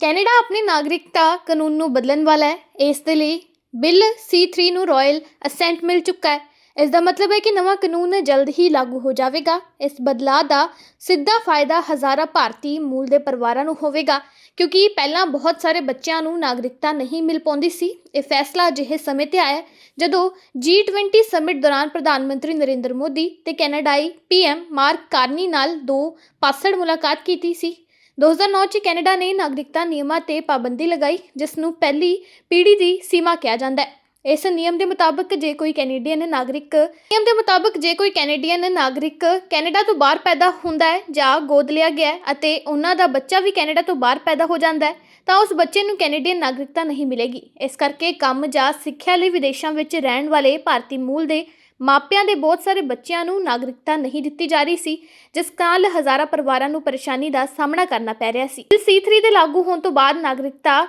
Canada ਆਪਣੇ ਨਾਗਰਿਕਤਾ ਕਾਨੂੰਨ ਨੂੰ ਬਦਲਣ ਵਾਲਾ ਹੈ। ਇਸ ਦੇ ਲਈ ਬਿੱਲ C3 ਨੂੰ ਰਾਇਲ ਅਸੈਂਟ ਮਿਲ ਚੁੱਕਾ ਹੈ। ਇਸ ਦਾ ਮਤਲਬ ਹੈ ਕਿ ਨਵਾਂ ਕਾਨੂੰਨ ਜਲਦ ਹੀ ਲਾਗੂ ਹੋ ਜਾਵੇਗਾ। ਇਸ ਬਦਲਾਅ ਦਾ ਸਿੱਧਾ ਫਾਇਦਾ ਹਜ਼ਾਰਾਂ ਭਾਰਤੀ ਮੂਲ ਦੇ ਪਰਿਵਾਰਾਂ ਨੂੰ ਹੋਵੇਗਾ, ਕਿਉਂਕਿ ਪਹਿਲਾਂ ਬਹੁਤ ਸਾਰੇ ਬੱਚਿਆਂ ਨੂੰ ਨਾਗਰਿਕਤਾ ਨਹੀਂ ਮਿਲ ਪਾਉਂਦੀ ਸੀ। ਇਹ ਫੈਸਲਾ ਅਜਿਹੇ ਸਮੇਂ ਤੇ ਆਇਆ ਹੈ, ਜਦੋਂ G20 ਸਮਿਟ ਦੌਰਾਨ ਪ੍ਰਧਾਨ ਮੰਤਰੀ ਨਰਿੰਦਰ ਮੋਦੀ ਤੇ ਕੈਨੇਡਾਈ ਪੀਐਮ ਮਾਰਕ ਕਾਰਨੀ ਨਾਲ ਦੋ ਪਾਸੜ ਮੁਲਾਕਾਤ ਕੀਤੀ ਸੀ। 2009 ਚ ਕੈਨੇਡਾ ਨੇ ਨਾਗਰਿਕਤਾ ਨਿਯਮਾਂ ਤੇ ਪਾਬੰਦੀ ਲਗਾਈ, ਜਿਸ ਨੂੰ ਪਹਿਲੀ ਪੀੜ੍ਹੀ ਦੀ ਸੀਮਾ ਕਿਹਾ ਜਾਂਦਾ ਹੈ। ਇਸ ਨਿਯਮ ਦੇ ਮੁਤਾਬਕ ਜੇ ਕੋਈ ਕੈਨੇਡੀਅਨ ਨਾਗਰਿਕ, ਨਿਯਮ ਦੇ ਮੁਤਾਬਕ ਜੇ ਕੋਈ ਕੈਨੇਡੀਅਨ ਨਾਗਰਿਕ ਕੈਨੇਡਾ ਤੋਂ ਬਾਹਰ ਪੈਦਾ ਹੁੰਦਾ ਹੈ ਜਾਂ ਗੋਦ ਲਿਆ ਗਿਆ ਹੈ ਅਤੇ ਉਹਨਾਂ ਦਾ ਬੱਚਾ ਵੀ ਕੈਨੇਡਾ ਤੋਂ ਬਾਹਰ ਪੈਦਾ ਹੋ ਜਾਂਦਾ ਹੈ, ਤਾਂ ਉਸ ਬੱਚੇ ਨੂੰ ਕੈਨੇਡੀਅਨ ਨਾਗਰਿਕਤਾ ਨਹੀਂ ਮਿਲੇਗੀ। ਇਸ ਕਰਕੇ ਕੰਮ ਜਾਂ ਸਿੱਖਿਆ ਲਈ ਵਿਦੇਸ਼ਾਂ ਵਿੱਚ ਰਹਿਣ ਵਾਲੇ ਭਾਰਤੀ ਮੂਲ ਦੇ ਮਾਪਿਆਂ ਦੇ ਬਹੁਤ ਸਾਰੇ ਬੱਚਿਆਂ ਨੂੰ ਨਾਗਰਿਕਤਾ ਨਹੀਂ ਦਿੱਤੀ ਜਾ ਰਹੀ ਸੀ, ਜਿਸ ਕਾਰਨ ਹਜ਼ਾਰਾਂ ਪਰਿਵਾਰਾਂ ਨੂੰ ਪਰੇਸ਼ਾਨੀ ਦਾ ਸਾਹਮਣਾ ਕਰਨਾ ਪੈ ਰਿਹਾ ਸੀ। C3 ਦੇ ਲਾਗੂ ਹੋਣ ਤੋਂ ਬਾਅਦ ਨਾਗਰਿਕਤਾ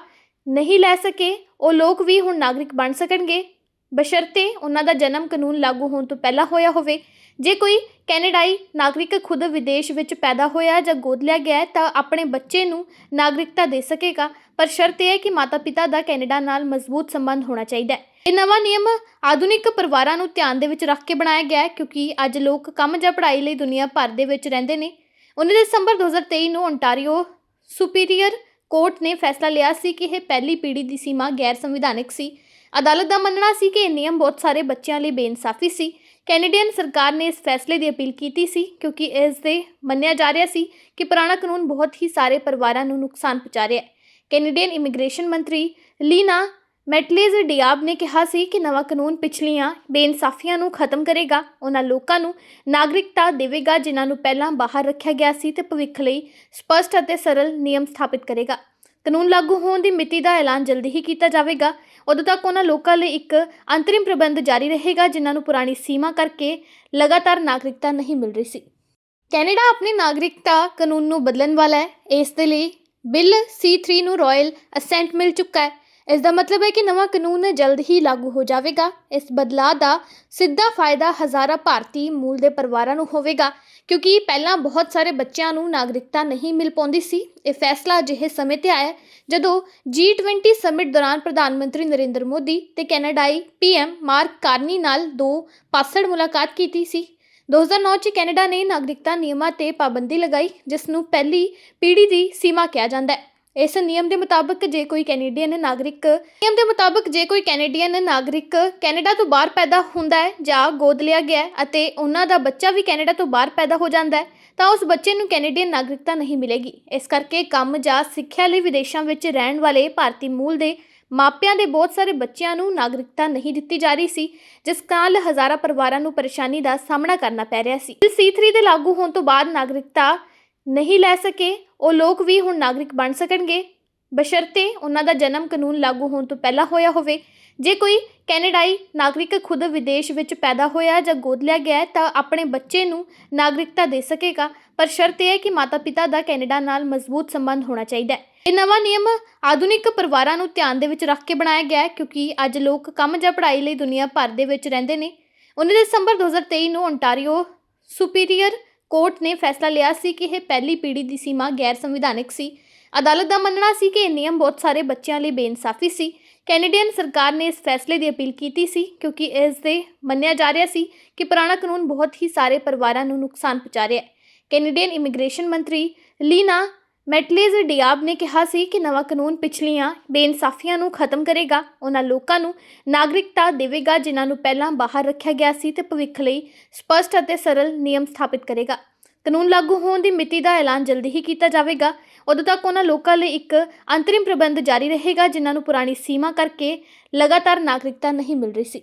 ਨਹੀਂ ਲੈ ਸਕੇ, ਉਹ ਲੋਕ ਵੀ ਹੁਣ ਨਾਗਰਿਕ ਬਣ ਸਕਣਗੇ। ਬਸ਼ਰਤੇ ਉਹਨਾਂ ਦਾ ਜਨਮ ਕਾਨੂੰਨ ਲਾਗੂ ਹੋਣ ਤੋਂ ਪਹਿਲਾਂ ਹੋਇਆ ਹੋਵੇ। ਜੇ ਕੋਈ ਕੈਨੇਡਾਈ ਨਾਗਰਿਕ ਖੁਦ ਵਿਦੇਸ਼ ਵਿੱਚ ਪੈਦਾ ਹੋਇਆ ਜਾਂ ਗੋਦ ਲਿਆ ਗਿਆ ਤਾਂ ਆਪਣੇ ਬੱਚੇ ਨੂੰ ਨਾਗਰਿਕਤਾ ਦੇ ਸਕੇਗਾ। ਪਰ ਸ਼ਰਤ ਇਹ ਹੈ ਕਿ ਮਾਤਾ-ਪਿਤਾ ਦਾ ਕੈਨੇਡਾ ਨਾਲ ਮਜ਼ਬੂਤ ਸੰਬੰਧ ਹੋਣਾ ਚਾਹੀਦਾ ਹੈ। ਇਹ ਨਵਾਂ ਨਿਯਮ ਆਧੁਨਿਕ ਪਰਿਵਾਰਾਂ ਨੂੰ ਧਿਆਨ ਦੇ ਵਿੱਚ ਰੱਖ ਕੇ ਬਣਾਇਆ ਗਿਆ ਹੈ, ਕਿਉਂਕਿ ਅੱਜ ਲੋਕ ਕੰਮ ਜਾਂ ਪੜ੍ਹਾਈ ਲਈ ਦੁਨੀਆ ਭਰ ਦੇ ਵਿੱਚ ਰਹਿੰਦੇ ਨੇ। 19 ਦਸੰਬਰ 2023 ਨੂੰ ਓਨਟਾਰੀਓ ਸੁਪੀਰੀਅਰ ਕੋਰਟ ਨੇ ਫੈਸਲਾ ਲਿਆ ਸੀ ਕਿ ਇਹ ਪਹਿਲੀ ਪੀੜ੍ਹੀ ਦੀ ਸੀਮਾ ਗੈਰ ਸੰਵਿਧਾਨਕ ਸੀ। ਅਦਾਲਤ ਦਾ ਮੰਨਣਾ ਸੀ ਕਿ ਇਹ ਨਿਯਮ ਬਹੁਤ ਸਾਰੇ ਬੱਚਿਆਂ ਲਈ ਬੇਇਨਸਾਫੀ ਸੀ। ਕੈਨੇਡੀਅਨ ਸਰਕਾਰ ਨੇ ਇਸ ਫੈਸਲੇ ਦੀ ਅਪੀਲ ਕੀਤੀ ਸੀ ਕਿਉਂਕਿ ਇਸ ਦੇ ਮੰਨਿਆ ਜਾ ਰਿਹਾ ਸੀ ਕਿ ਪੁਰਾਣਾ ਕਾਨੂੰਨ ਬਹੁਤ ਹੀ ਸਾਰੇ ਪਰਿਵਾਰਾਂ ਨੂੰ ਨੁਕਸਾਨ ਪਹੁੰਚਾ ਰਿਹਾ ਹੈ। ਕੈਨੇਡੀਅਨ ਇਮੀਗ੍ਰੇਸ਼ਨ ਮੰਤਰੀ ਲੀਨਾ ਮੈਟਲੀਜ਼ ਡਿਆਬ ਨੇ ਕਿਹਾ ਸੀ ਕਿ ਨਵਾਂ ਕਾਨੂੰਨ ਪਿਛਲੀਆਂ ਬੇਇਨਸਾਫੀਆਂ ਨੂੰ ਖਤਮ ਕਰੇਗਾ, ਉਹਨਾਂ ਲੋਕਾਂ ਨੂੰ ਨਾਗਰਿਕਤਾ ਦੇਵੇਗਾ, ਜਿਨ੍ਹਾਂ ਨੂੰ ਪਹਿਲਾਂ ਬਾਹਰ ਰੱਖਿਆ ਗਿਆ ਸੀ ਤੇ ਭਵਿੱਖ ਲਈ ਸਪਸ਼ਟ ਅਤੇ ਸਰਲ ਨਿਯਮ ਸਥਾਪਿਤ ਕਰੇਗਾ। ਕਾਨੂੰਨ ਲਾਗੂ ਹੋਣ ਦੀ ਮਿਤੀ ਦਾ ਐਲਾਨ ਜਲਦੀ ਹੀ ਕੀਤਾ ਜਾਵੇਗਾ। ਉਦੋਂ ਤੱਕ ਉਹਨਾਂ ਲੋਕਾਂ ਲਈ ਇੱਕ ਅੰਤਰਿਮ ਪ੍ਰਬੰਧ ਜਾਰੀ ਰਹੇਗਾ, ਜਿਨ੍ਹਾਂ ਨੂੰ ਪੁਰਾਣੀ ਸੀਮਾ ਕਰਕੇ ਲਗਾਤਾਰ ਨਾਗਰਿਕਤਾ ਨਹੀਂ ਮਿਲ ਰਹੀ ਸੀ। ਕੈਨੇਡਾ ਆਪਣੀ ਨਾਗਰਿਕਤਾ ਕਾਨੂੰਨ ਨੂੰ ਬਦਲਣ ਵਾਲਾ ਹੈ। ਇਸ ਦੇ ਲਈ ਬਿੱਲ C3 ਨੂੰ ਰਾਇਲ ਅਸੈਂਟ ਮਿਲ ਚੁੱਕਾ ਹੈ। ਇਸ ਦਾ ਮਤਲਬ ਹੈ ਕਿ ਨਵਾਂ ਕਾਨੂੰਨ ਜਲਦ ਹੀ ਲਾਗੂ ਹੋ ਜਾਵੇਗਾ। ਇਸ ਬਦਲਾਅ ਦਾ ਸਿੱਧਾ ਫਾਇਦਾ ਹਜ਼ਾਰਾਂ ਭਾਰਤੀ ਮੂਲ ਦੇ ਪਰਿਵਾਰਾਂ ਨੂੰ ਹੋਵੇਗਾ, ਕਿਉਂਕਿ ਪਹਿਲਾਂ ਬਹੁਤ ਸਾਰੇ ਬੱਚਿਆਂ ਨੂੰ ਨਾਗਰਿਕਤਾ ਨਹੀਂ ਮਿਲ ਪਾਉਂਦੀ ਸੀ। ਇਹ ਫੈਸਲਾ ਅਜਿਹੇ ਸਮੇਂ ਤੇ ਆਇਆ ਹੈ ਜਦੋਂ G20 ਸਮਿਟ ਦੌਰਾਨ ਪ੍ਰਧਾਨ ਮੰਤਰੀ ਨਰਿੰਦਰ ਮੋਦੀ ਤੇ ਕੈਨੇਡਾਈ ਪੀਐਮ ਮਾਰਕ ਕਾਰਨੀ ਨਾਲ ਦੋ ਪਾਸੜ ਮੁਲਾਕਾਤ ਕੀਤੀ ਸੀ। 2009 ਚ ਕੈਨੇਡਾ ਨੇ ਨਾਗਰਿਕਤਾ ਨਿਯਮਾਂ ਤੇ ਪਾਬੰਦੀ ਲਗਾਈ, ਜਿਸ ਨੂੰ ਪਹਿਲੀ ਪੀੜ੍ਹੀ ਦੀ ਸੀਮਾ ਕਿਹਾ ਜਾਂਦਾ ਹੈ। ਇਸ ਨਿਯਮ ਦੇ ਮੁਤਾਬਕ ਜੇ ਕੋਈ ਕੈਨੇਡੀਅਨ ਨਾਗਰਿਕ, ਨਿਯਮ ਦੇ ਮੁਤਾਬਕ ਜੇ ਕੋਈ ਕੈਨੇਡੀਅਨ ਨਾਗਰਿਕ ਕੈਨੇਡਾ ਤੋਂ ਬਾਹਰ ਪੈਦਾ ਹੁੰਦਾ ਹੈ ਜਾਂ ਗੋਦ ਲਿਆ ਗਿਆ ਅਤੇ ਉਹਨਾਂ ਦਾ ਬੱਚਾ ਵੀ ਕੈਨੇਡਾ ਤੋਂ ਬਾਹਰ ਪੈਦਾ ਹੋ ਜਾਂਦਾ ਹੈ, ਤਾਂ ਉਸ ਬੱਚੇ ਨੂੰ ਕੈਨੇਡੀਅਨ ਨਾਗਰਿਕਤਾ ਨਹੀਂ ਮਿਲੇਗੀ। ਇਸ ਕਰਕੇ ਕੰਮ ਜਾਂ ਸਿੱਖਿਆ ਲਈ ਵਿਦੇਸ਼ਾਂ ਵਿੱਚ ਰਹਿਣ ਵਾਲੇ ਭਾਰਤੀ ਮੂਲ ਦੇ ਮਾਪਿਆਂ ਦੇ ਬਹੁਤ ਸਾਰੇ ਬੱਚਿਆਂ ਨੂੰ ਨਾਗਰਿਕਤਾ ਨਹੀਂ ਦਿੱਤੀ ਜਾ ਰਹੀ ਸੀ, ਜਿਸ ਨਾਲ ਹਜ਼ਾਰਾਂ ਪਰਿਵਾਰਾਂ ਨੂੰ ਪਰੇਸ਼ਾਨੀ ਦਾ ਸਾਹਮਣਾ ਕਰਨਾ ਪੈ ਰਿਹਾ ਸੀ। C3 ਦੇ ਲਾਗੂ ਹੋਣ ਤੋਂ ਬਾਅਦ ਨਾਗਰਿਕਤਾ ਨਹੀਂ ਲੈ ਸਕੇ, ਉਹ ਲੋਕ ਵੀ ਹੁਣ ਨਾਗਰਿਕ ਬਣ ਸਕਣਗੇ। ਬਸ਼ਰਤੇ ਉਹਨਾਂ ਦਾ ਜਨਮ ਕਾਨੂੰਨ ਲਾਗੂ ਹੋਣ ਤੋਂ ਪਹਿਲਾਂ ਹੋਇਆ ਹੋਵੇ। ਜੇ ਕੋਈ ਕੈਨੇਡਾਈ ਨਾਗਰਿਕ ਖੁਦ ਵਿਦੇਸ਼ ਵਿੱਚ ਪੈਦਾ ਹੋਇਆ ਜਾਂ ਗੋਦ ਲਿਆ ਗਿਆ ਤਾਂ ਆਪਣੇ ਬੱਚੇ ਨੂੰ ਨਾਗਰਿਕਤਾ ਦੇ ਸਕੇਗਾ। ਪਰ ਸ਼ਰਤ ਇਹ ਹੈ ਕਿ ਮਾਤਾ-ਪਿਤਾ ਦਾ ਕੈਨੇਡਾ ਨਾਲ ਮਜ਼ਬੂਤ ਸੰਬੰਧ ਹੋਣਾ ਚਾਹੀਦਾ ਹੈ। ਇਹ ਨਵਾਂ ਨਿਯਮ ਆਧੁਨਿਕ ਪਰਿਵਾਰਾਂ ਨੂੰ ਧਿਆਨ ਦੇ ਵਿੱਚ ਰੱਖ ਕੇ ਬਣਾਇਆ ਗਿਆ ਹੈ, ਕਿਉਂਕਿ ਅੱਜ ਲੋਕ ਕੰਮ ਜਾਂ ਪੜ੍ਹਾਈ ਲਈ ਦੁਨੀਆ ਭਰ ਦੇ ਵਿੱਚ ਰਹਿੰਦੇ ਨੇ। 19 ਦਸੰਬਰ 2023 ਨੂੰ ਓਨਟਾਰੀਓ ਸੁਪੀਰੀਅਰ ਕੋਰਟ ਨੇ ਫੈਸਲਾ ਲਿਆ ਸੀ ਕਿ ਇਹ ਪਹਿਲੀ ਪੀੜ੍ਹੀ ਦੀ ਸੀਮਾ ਗੈਰ ਸੰਵਿਧਾਨਕ ਸੀ। ਅਦਾਲਤ ਦਾ ਮੰਨਣਾ ਸੀ ਕਿ ਇਹ ਨਿਯਮ ਬਹੁਤ ਸਾਰੇ ਬੱਚਿਆਂ ਲਈ ਬੇਇਨਸਾਫੀ ਸੀ। ਕੈਨੇਡੀਅਨ ਸਰਕਾਰ ਨੇ ਇਸ ਫੈਸਲੇ ਦੀ ਅਪੀਲ ਕੀਤੀ ਸੀ ਕਿਉਂਕਿ ਇਸ ਦੇ ਮੰਨਿਆ ਜਾ ਰਿਹਾ ਸੀ ਕਿ ਪੁਰਾਣਾ ਕਾਨੂੰਨ ਬਹੁਤ ਹੀ ਸਾਰੇ ਪਰਿਵਾਰਾਂ ਨੂੰ ਨੁਕਸਾਨ ਪਹੁੰਚਾ ਰਿਹਾ ਹੈ। ਕੈਨੇਡੀਅਨ ਇਮੀਗ੍ਰੇਸ਼ਨ ਮੰਤਰੀ ਲੀਨਾ ਮੈਟਲੀਜ਼ ਡਿਆਬ ਨੇ ਕਿਹਾ ਸੀ ਕਿ ਨਵਾਂ ਕਾਨੂੰਨ ਪਿਛਲੀਆਂ ਬੇਇਨਸਾਫੀਆਂ ਨੂੰ ਖਤਮ ਕਰੇਗਾ, ਉਹਨਾਂ ਲੋਕਾਂ ਨੂੰ ਨਾਗਰਿਕਤਾ ਦੇਵੇਗਾ ਜਿਨ੍ਹਾਂ ਨੂੰ ਪਹਿਲਾਂ ਬਾਹਰ ਰੱਖਿਆ ਗਿਆ ਸੀ ਤੇ ਭਵਿੱਖ ਲਈ ਸਪਸ਼ਟ ਅਤੇ ਸਰਲ ਨਿਯਮ ਸਥਾਪਿਤ ਕਰੇਗਾ। ਕਾਨੂੰਨ ਲਾਗੂ ਹੋਣ ਦੀ ਮਿਤੀ ਦਾ ਐਲਾਨ ਜਲਦੀ ਹੀ ਕੀਤਾ ਜਾਵੇਗਾ। ਉਦੋਂ ਤੱਕ ਉਹਨਾਂ ਲੋਕਾਂ ਲਈ ਇੱਕ ਅੰਤਰਿਮ ਪ੍ਰਬੰਧ ਜਾਰੀ ਰਹੇਗਾ, ਜਿਨ੍ਹਾਂ ਨੂੰ ਪੁਰਾਣੀ ਸੀਮਾ ਕਰਕੇ ਲਗਾਤਾਰ ਨਾਗਰਿਕਤਾ ਨਹੀਂ ਮਿਲ ਰਹੀ ਸੀ।